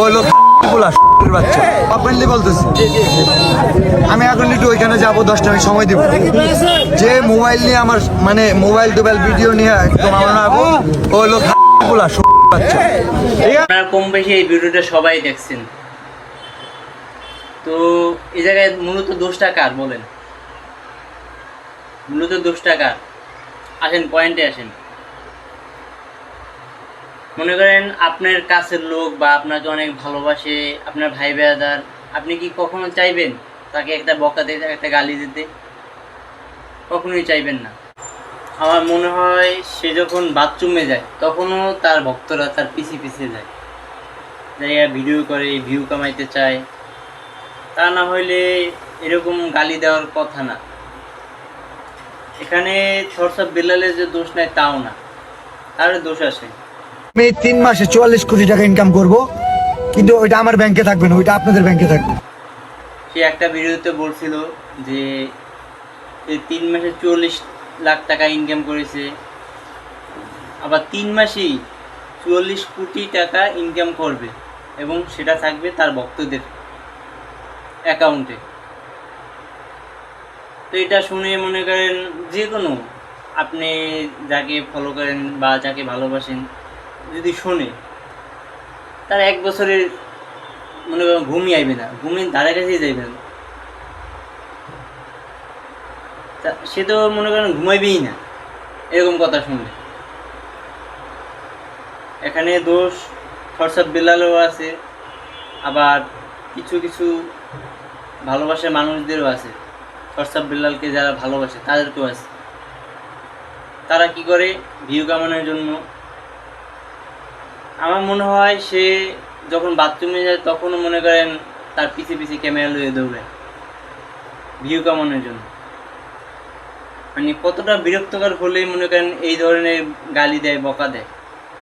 ও বলতেছি। আমি এখন একটু ওইখানে যাব, দশটা মিনিট সময় দিব। যে মোবাইল নিয়ে আমার মানে মোবাইল টোবাইল ভিডিও নিয়ে একদম আমার ও লোক বলা বাচ্চা। কম বেশি এই ভিডিওটা সবাই দেখছেন। তো এই জায়গায় মূলত দোষটা কার বলেন? মূলত দোষটা কার? আসেন পয়েন্টে আসেন। মনে করেন আপনার কাছের লোক বা আপনাকে অনেক ভালোবাসে, আপনার ভাই বেড়াদার আপনি কি কখনো চাইবেন তাকে একটা বকা দিতে একটা গালি দিতে? কখনোই চাইবেন না। আমার মনে হয় সে যখন বাথরুমে যায়, তখনও তার ভক্তরা তার পিছিয়ে পিছিয়ে যায়। জায়গা ভিডিও করে ভিউ কামাইতে চায়, তা না হইলে এরকম গালি দেওয়ার কথা না। এখানে থরসব বেলালের যে দোষ নাই, তাও না। তার দোষ আছে। আমি তিন মাসে চুয়াল্লিশ কোটি টাকা ইনকাম করব, কিন্তু ওইটা আমার ব্যাংকে থাকবে না, ওইটা আপনাদের ব্যাংকে থাকবে। সে একটা ভিডিওতে বলছিল যে তিন মাসে চল্লিশ লাখ টাকা ইনকাম করেছে, আবার তিন মাসেই চুয়াল্লিশ কোটি টাকা ইনকাম করবে এবং সেটা থাকবে তার ভক্তদের অ্যাকাউন্টে তো এটা শুনে মনে করেন যে কোনো, আপনি যাকে ফলো করেন বা যাকে ভালোবাসেন যদি শোনে, তার এক বছরের মনে করেন ঘুমিয়ে আইবে না ঘুমিয়ে ধারে কাছেই যাইবে না। সে তো মনে করেন ঘুমাইবেই না, এরকম কথা শুনলে। এখানে দোষ, ফরসাদ বেলালও আছে, আবার কিছু কিছু ভালোবাসার মানুষদেরও আছে। ফরসাদ বেলালকে যারা ভালোবাসে, তাদেরকেও আছে। তারা কি করে? ভিউ কামানোর জন্য আমার মনে হয় সে যখন বাথরুমে যায়, তখনও মনে করেন তার পিছে পিছে ক্যামেরা লয়ে দৌড়ে। ভিউ কামানোর জন্য? মানে কতটা বিরক্তকর হলেই মনে করেন এই ধরনের গালি দেয়, বকা দেয়।